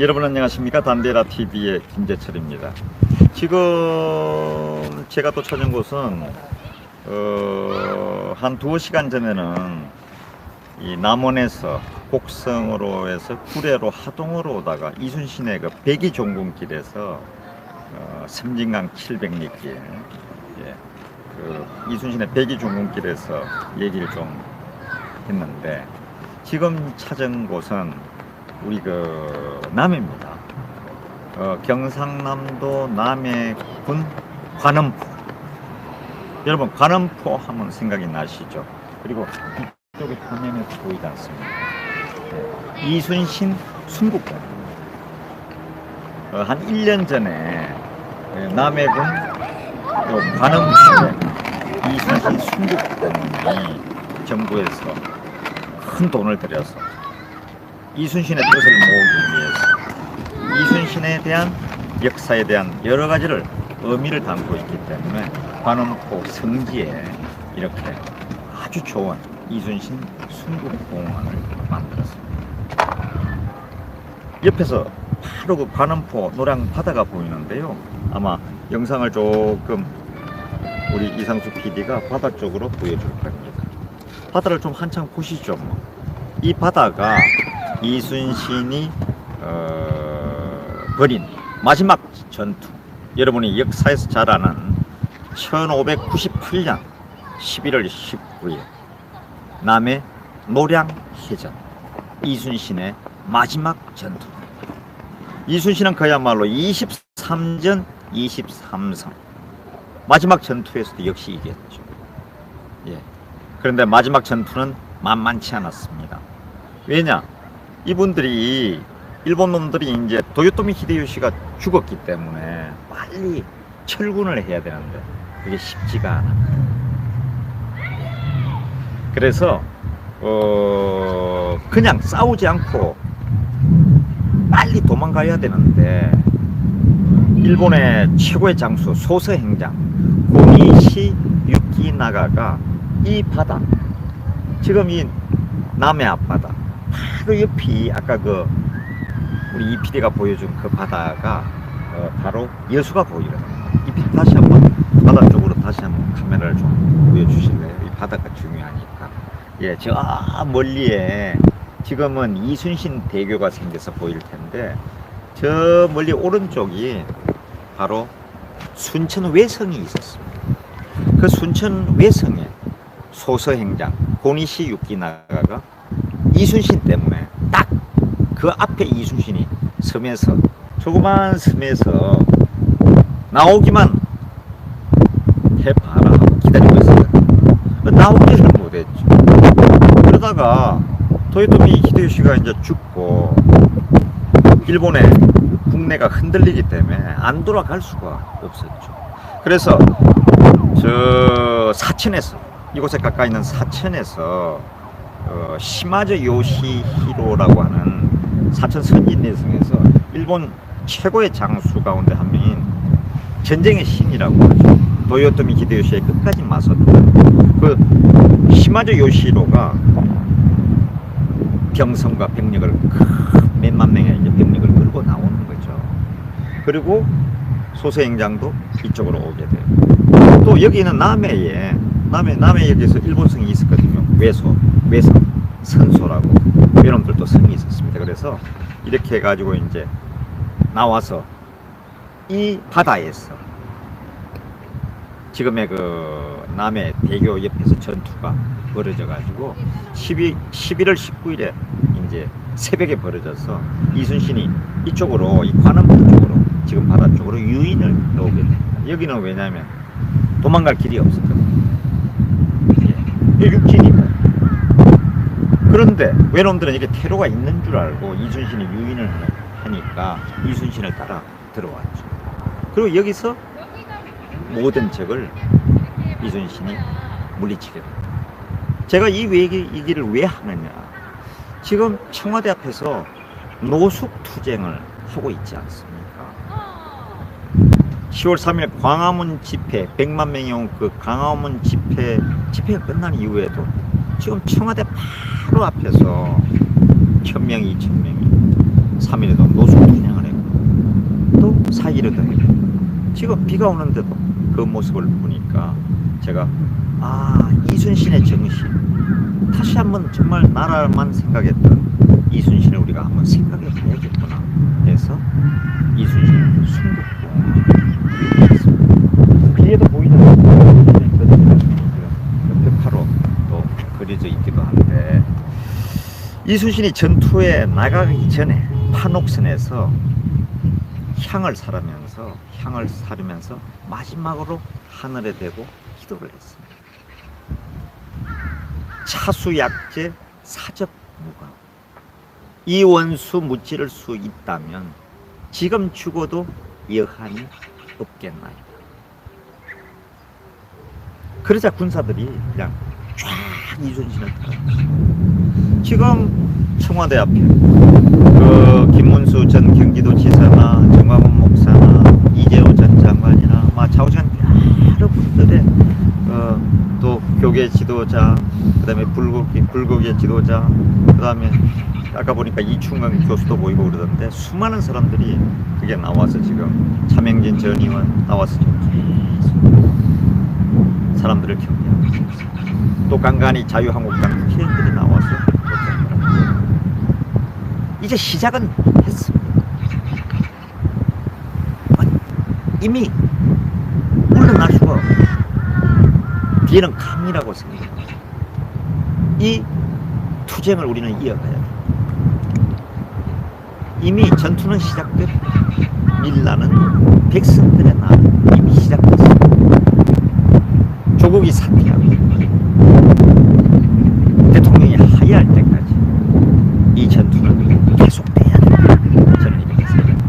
여러분 안녕하십니까 담배라 TV의 김재철입니다. 지금 제가 또 찾은 곳은 어, 한 두어 시간 전에는 이 남원에서 곡성으로 해서 구례로 하동으로 오다가 이순신의 그 백이 종군길에서 어, 섬진강 700리길 예, 그 이순신의 백이 종군길에서 얘기를 좀 했는데 지금 찾은 곳은 우리 그 남해입니다. 어, 경상남도 남해군 관음포. 여러분 관음포 하면 생각이 나시죠? 그리고 이쪽에 화면에 보이지 않습니까? 네. 이순신 순국공. 어, 한 1년 전에 예, 남해군 그 관음포에 이순신 순국공이 정부에서 큰 돈을 들여서 이순신의 뜻을 모으기 위해서 이순신에 대한 역사에 대한 여러 가지를 의미를 담고 있기 때문에 관음포 성지에 이렇게 아주 좋은 이순신 순국공원을 만들었습니다. 옆에서 바로 그 관음포 노량 바다가 보이는데요. 아마 영상을 조금 우리 이상수 PD가 바다 쪽으로 보여줄 겁니다. 바다를 좀 한참 보시죠. 뭐. 이 바다가 이순신이 어, 벌인 마지막 전투. 여러분이 역사에서 잘 아는 1598년 11월 19일 남해 노량해전. 이순신의 마지막 전투. 이순신은 그야말로 23전 23성. 마지막 전투에서도 역시 이겼죠. 예. 그런데 마지막 전투는 만만치 않았습니다. 왜냐 이분들이 일본 놈들이 이제 도요토미 히데요시가 죽었기 때문에 빨리 철군을 해야 되는데 그게 쉽지가 않아. 그래서 어 그냥 싸우지 않고 빨리 도망가야 되는데 일본의 최고의 장수 소서 행장 고니시 유키나가가 이 바다 지금 이 남해 앞바다 바로 옆이 아까 그 우리 이 PD가 보여준 그 바다가 어, 바로 여수가 보이거든요. 이 다시 한번 바다 쪽으로 다시 한번 카메라를 좀 보여주실래요? 이 바다가 중요하니까. 예, 저 멀리에 지금은 이순신 대교가 생겨서 보일 텐데 저 멀리 오른쪽이 바로 순천 외성이 있었습니다. 그 순천 외성에 소서행장 고니시 유키나가가 이순신 때문에 딱 그 앞에 이순신이 섬에서 조그만 섬에서 나오기만 해봐라 기다리고 있어요. 나오지를 못했죠. 그러다가 도요토미 히데요시가 이제 죽고 일본의 국내가 흔들리기 때문에 안 돌아갈 수가 없었죠. 그래서 저 사천에서 이곳에 가까이 있는 사천에서 어, 시마저 요시히로라고 하는 사천 선진내성에서 일본 최고의 장수 가운데 한 명인 전쟁의 신이라고 하죠. 도요토미 히데요시의 끝까지 맞섰던 그 시마저 요시히로가 병성과 병력을 큰 몇만 명의 병력을 끌고 나오는 거죠. 그리고 소서행장도 이쪽으로 오게 돼요. 또 여기는 남해에 남해 남해역에서 일본성이 있었거든요. 외소, 외성, 선소라고 이놈들도 성이 있었습니다. 그래서 이렇게 해가지고 이제 나와서 이 바다에서 지금의 그 남해 대교 옆에서 전투가 벌어져 가지고 12, 11월 19일에 이제 새벽에 벌어져서 이순신이 이쪽으로 이 관음포 쪽으로 지금 바다 쪽으로 유인을 넣게 됩니다. 여기는 왜냐하면 도망갈 길이 없었거든요. 예. 육지니까. 그런데 외놈들은 이게 테러가 있는 줄 알고 이순신이 유인을 하니까 이순신을 따라 들어왔죠. 그리고 여기서 모든 적을 이순신이 물리치게 됩니다. 제가 이 얘기, 얘기를 왜 하느냐. 지금 청와대 앞에서 노숙 투쟁을 하고 있지 않습니까? 10월 3일 광화문 집회, 100만 명이 온 그 광화문 집회, 집회가 끝난 이후에도 지금 청와대 바로 앞에서 천명, 이천명이 3일에도 노숙 분양을 했고 또 4일에도 했고 지금 비가 오는데도 그 모습을 보니까 제가 아 이순신의 정신. 다시 한번 정말 나라만 생각했던 이순신을 우리가 한번 생각해 봐야겠구나 해서 이순신 순국공항을 했습니다. 비에도 보이는 그려져 있기도 한데 이순신이 전투에 나가기 전에 판옥선에서 향을 사르면서 향을 사르면서 마지막으로 하늘에 대고 기도를 했습니다. 차수약제 사접무가 이 원수 무찌를 수 있다면 지금 죽어도 여한이 없겠나요? 그러자 군사들이 그냥 쫙 이순신을 따라 지금 청와대 앞에 그 김문수 전 경기도지사나 정광훈 목사나 이재호 전 장관이나 막 좌우지간 여러 분들의 어, 또 교계 지도자 그다음에 불교계 불교계 지도자 그다음에 아까 보니까 이충강 교수도 보이고 그러던데 수많은 사람들이 그게 나와서 지금 차명진 전 의원 나와서 지금 사람들을 격려하고 있습니다. 또 간간히 자유한국당 국회의원들이 나와서. 이제 시작은 했습니다. 이미 물러날 수가 뒤에는 강이라고 생각합니다. 이 투쟁을 우리는 이어가야 돼. 이미 전투는 시작됐고 밀라는 백성들의 나라 이미 시작됐습니다. 조국이 사퇴하고 대통령이 하야할 때까지 이 전투는 계속돼야 된다. 저는 이렇게 생각합니다.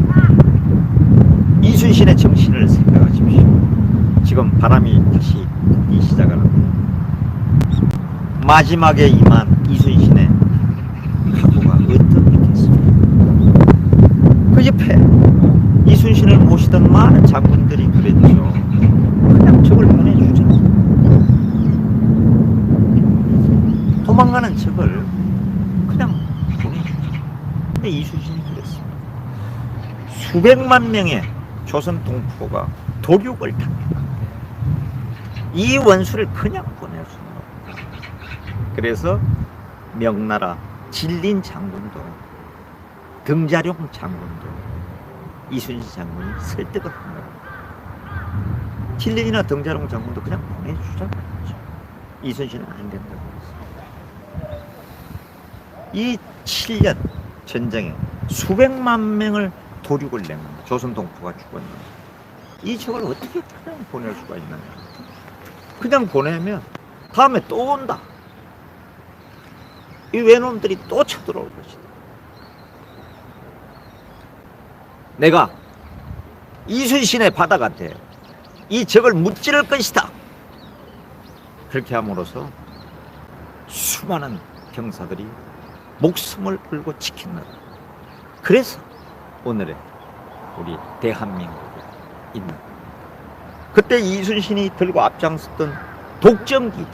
이순신의 정신을 생각하십시오. 지금 바람이 다시 불기 시작하는데 마지막에 임한 이순신의 각오가 어떻겠습니까? 그 옆에 이순신을 모시던 많은 장군들이 그랬죠. 그냥 적을 보내주자. 도망가는 적을 그냥 보내주자. 근데 이순신이 그랬습니다. 수백만 명의 조선 동포가 도륙을 당했는데 이 원수를 그냥 없다. 그래서 명나라 진린 장군도 등자룡 장군도 이순신 장군이 설득을 한 거예요. 진린이나 등자룡 장군도 그냥 보내주자. 이순신은 안 된다고 했어요. 이 7년 전쟁에 수백만 명을 도륙을 낸 겁니다. 조선 동포가 죽었는데 이 적을 어떻게 그냥 보낼 수가 있느냐. 그냥 보내면 다음에 또 온다. 이 외놈들이 또 쳐들어올 것이다. 내가 이순신의 바다가 돼. 이 적을 무찌를 것이다. 그렇게 함으로써 수많은 병사들이 목숨을 걸고 지켰는 그래서 오늘의 우리 대한민국에 있는 그때 이순신이 들고 앞장섰던 독점기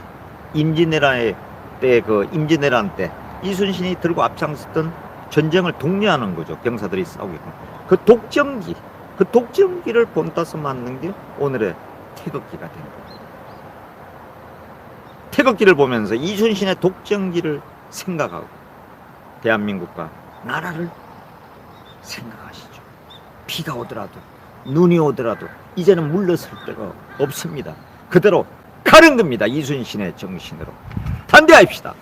임진왜란의 때 그 임진왜란 때 이순신이 들고 앞장섰던 전쟁을 독려하는 거죠 병사들이 있고 그 독점기 그 독점기를 본따서 맞는 게 오늘의 태극기가 된 거예요 태극기를 보면서 이순신의 독점기를 생각하고 대한민국과 나라를 생각하시죠. 비가 오더라도 눈이 오더라도 이제는 물러설 데가 없습니다. 그대로 가는 겁니다. 이순신의 정신으로 반대합시다.